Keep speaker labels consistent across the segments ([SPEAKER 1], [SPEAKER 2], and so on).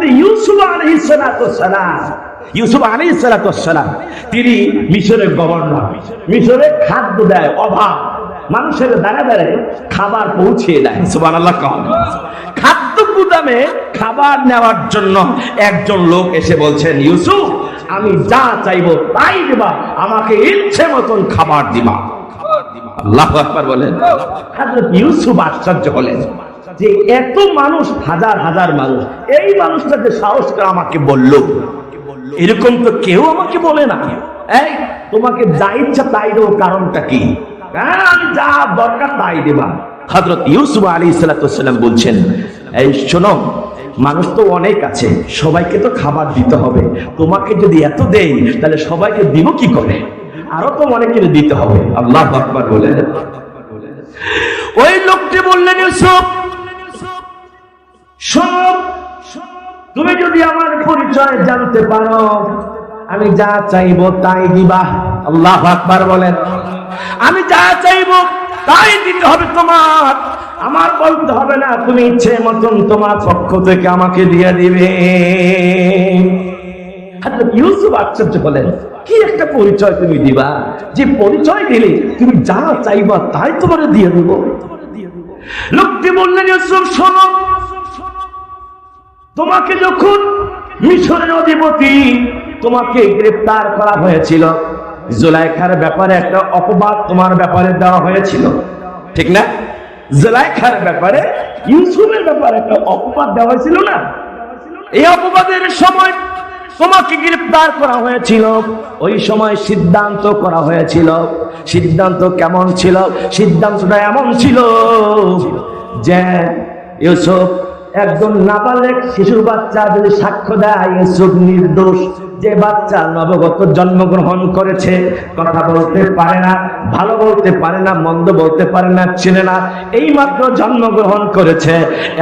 [SPEAKER 1] হযরত ইউসুফ আলাইহিস সালাম ইউসুফ আলাইহিস সালাতু সালাম তিনি মিশরের গভর্নর। মিশরে খাদ্য দেয়, অভাব। মানুষের দাঁড়া দাঁড়ায় খাবার পৌঁছে দেয়। কম খাদ্য গুদামে খাবার নেওয়ার জন্য একজন লোক এসে বলছেন, ইউসুফ, আমি যা চাইব তাই দিবা। আমাকে ইচ্ছে মতন খাবার দিবা। আল্লাহ বলেন। ইউসুফ আশ্চর্য হলেন। যে এত মানুষ হাজার হাজার মানুষ এই মানুষটা যে সাহস করে আমাকে বলল এরকম তো কেউ আমাকে বলে না। এই তোমাকে যা ইচ্ছা তাই দেবো কারণটা কি? হ্যাঁ, যা দরকার তাই দেবা। হযরত ইউসুফ আলী সালাম বলছেন এই শোনো মানুষ তো অনেক আছে সবাইকে তো খাবার দিতে হবে। তোমাকে যদি এত দেই তাহলে সবাইকে দিব কি করে? আরও তো অনেকে দিতে হবে। আল্লাহ বলে ওই লোকটি বললেন ইউসুফ শোনো, তুমি যদি আমার পরিচয় জানতে পারো, আমি যা চাইব তাই দিবা। আল্লাহ আকবার বলেন। আমি যা চাইব তাই দিতে হবে তোমার। আমার বলতে হবে না, তুমি ইচ্ছে মতন তোমার পক্ষ থেকে আমাকে দিয়ে দিবে। ইউসুফ আশ্চর্য হলেন, কি একটা পরিচয় তুমি দিবা? যে পরিচয় দিলে তুমি যা চাইবা তাই তোমার দিয়ে দেবো। লোকটি বললেন, ইউসুফ, শোনো তোমাকে যখন মিশরের অধিপতি তোমাকে গ্রেফতার করা হয়েছিল, জুলাইখার ব্যাপারে একটা অপবাদ তোমার ব্যাপারে দেওয়া হয়েছিল। ঠিক না? জুলাইখার ব্যাপারে, ইউসুফের ব্যাপারে একটা অপবাদ দেওয়া হয়েছিল না? এই অপবাদের সময় তোমাকে গ্রেফতার করা হয়েছিল। ওই সময় সিদ্ধান্ত করা হয়েছিল। সিদ্ধান্ত কেমন ছিল? সিদ্ধান্তটা এমন ছিল যে ইউসুফ একজন নাবালেক শিশুর বাচ্চা যদি সাক্ষ্য দেয় ইউসুফ নির্দোষ। যে বাচ্চা নবগত জন্মগ্রহণ করেছে, কথা বলতে পারে না, ভালো বলতে পারে না, মন্দ বলতে পারে না, চেনে না এই মাত্র জন্মগ্রহণ করেছে,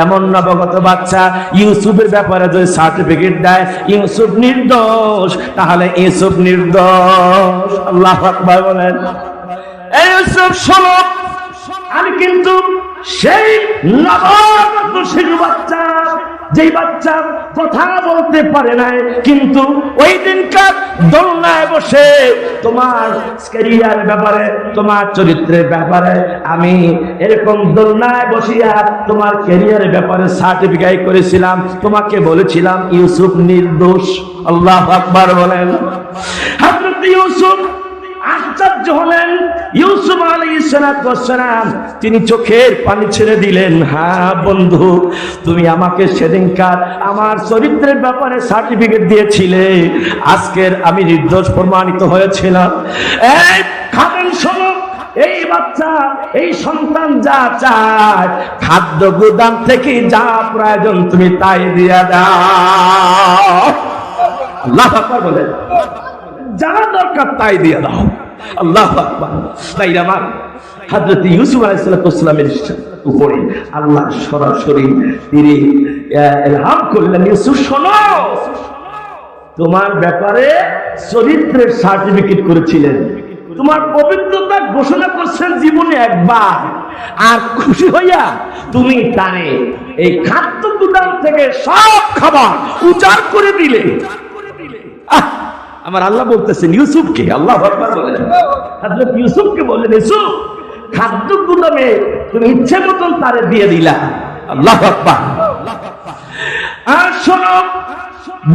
[SPEAKER 1] এমন নবগত বাচ্চা ইউসুফের ব্যাপারে যদি সার্টিফিকেট দেয়, ইউসুফ নির্দোষ, তাহলে ইউসুফ নির্দোষ। আল্লাহ আকবার বলেন। ইউসুফ, শোনো, আমি কিন্তু সেই নবগত শিশু বাচ্চা, যেই বাচ্চা কথা বলতে পারে নাই, কিন্তু ওই দিনকার দোলনায় বসে তোমার ক্যারিয়ার ব্যাপারে, তোমার চরিত্রের ব্যাপারে আমি এরকম দোলনায় বসিয়া তোমার ক্যারিয়ারের ব্যাপারে সার্টিফিকেট করেছিলাম, তোমাকে বলেছিলাম, ইউসুফ নির্দোষ। আল্লাহ আকবার বলেন। হযরত ইউসুফ আশ্চর্য হলেন ইউসুফ আলাইসালাম তিনি চোখের পানি ছেড়ে দিলেন হ্যাঁ বন্ধু, তুমি আমাকে সেদিনকার আমার চরিত্রের ব্যাপারে সার্টিফিকেট দিয়েছিলে। আজকের আমি নির্দোষ প্রমাণিত হয়েছিলাম। এই খাবেন শোনো, এই বাচ্চা, এই সন্তান যা চায়, খাদ্য গুদাম থেকে যা প্রয়োজন তুমি তাই দিয়া দাও। আল্লাহ বলেন। যা দরকার তাই দিয়ে দাও। আল্লাহ তাই আমার হযরত ইউসুফ আলাইহিসসালামের উপরে। আল্লাহ সরাসরি তিনি ইলহাম করলেন, ইউসুফ, শোনো! তোমার ব্যাপারে চরিত্রের সার্টিফিকেট করেছিলেন। তোমার পবিত্রতা ঘোষণা করছেন জীবনে একবার। আর খুশি হইয়া তুমি তারে এই খাদ্য গুদাম থেকে সব খাবার উজাড় করে দিলে। আহ! আমার আল্লাহ বলতেছেন, ইউসুফকে, আল্লাহ বলেন। হযরত ইউসুফকে বললেন, ইউসুফ খাদ্য গুদামে তুমি ইচ্ছে মতন তারে দিয়ে দিলা। আল্লাহ আর শোনো,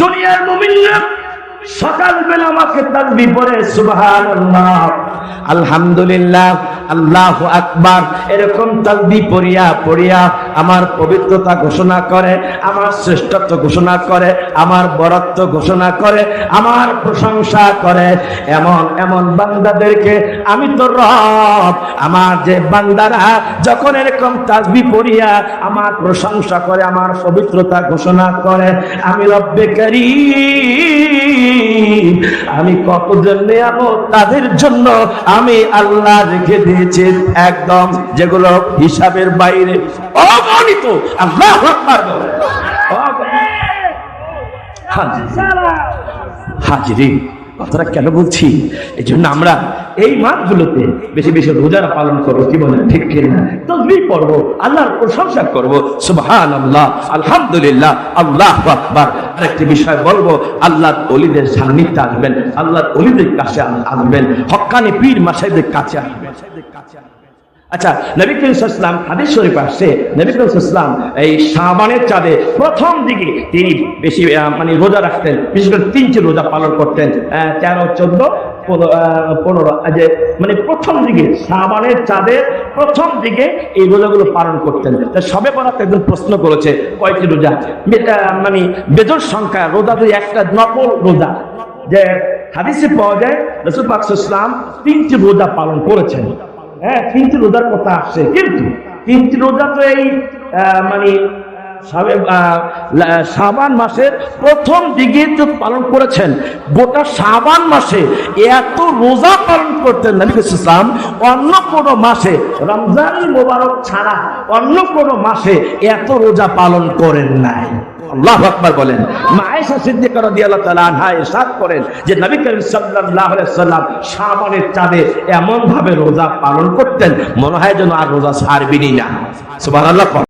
[SPEAKER 1] দুনিয়ার মুমিনরা সকালবেলা আমাকে তাকবি পড়ে সুবহানাল্লাহ। আলহামদুলিল্লাহ, আল্লাহ আকবার। এরকম তাকবি পড়িয়া পড়িয়া আমার পবিত্রতা ঘোষণা করে, আমার শ্রেষ্ঠত্ব ঘোষণা করে, আমার বরত্ব ঘোষণা করে, আমার প্রশংসা করে। এমন এমন বান্দাদেরকে আমি তো রব। আমার যে বান্দারা যখন এরকম তাকবি পড়িয়া আমার প্রশংসা করে, আমার পবিত্রতা ঘোষণা করে, আমি রব্বে করি আমি কত জন্মে নেয়াবো তাদের জন্য আমি আল্লাহ রেখে দিয়েছি একদম যেগুলো হিসাবের বাইরে। অগণিত। আল্লাহ হাজিরি কথাটা কেন বলছি? এই জন্য আমরা এই মাসগুলোতে বেশি বেশি রোজার পালন করব কি বলে ঠিক কিনা তসবি পড়ব, আল্লাহর প্রশংসা করব সুবহান আল্লাহ আলহামদুলিল্লাহ, আল্লাহ আরেকটি বিষয় বলব, আল্লাহর অলিদের সান্নিধ্যে আসবেন, আল্লাহর অলিদের কাছে আসবেন, হক্কানি পীর মাসাইদের কাছে আসবেন। আচ্ছা নবী করিম ইসলাম হাদিস শরীফ আসছে, নবী এই শাবানের চাঁদে প্রথম দিকে তিনি বেশি মানে রোজা রাখতেন, বিশেষ করে তিনটি রোজা পালন করতেন তেরো, চোদ্দ পনেরো যে মানে প্রথম দিকে শাবানের চাঁদের প্রথম দিকে এই রোজাগুলো পালন করতেন। সবে বরাত একজন প্রশ্ন করেছে, কয়টি রোজা? মানে বেজর সংখ্যা, রোজা যদি একটা নকল রোজা, যে হাদিসে পাওয়া যায়, রসুল পাক ইসলাম তিনটি রোজা পালন করেছেন। হ্যাঁ তিনটি রোজার কথা আসছে, কিন্তু তিনটি রোজা তো এই মানে সাবে- আহ, লা- মাসের প্রথম দিকে পালন করেছেন। গোটা শাবান মাসে এত রোজা পালন করতেন নবী ইসলাম অন্য কোন মাসে রমজান মোবারক ছাড়া অন্য কোন মাসে এত রোজা পালন করেন নাই। এমন ভাবে রোজা পালন করতেন মনে হয় যেন আর রোজা ছাড়বেনই না।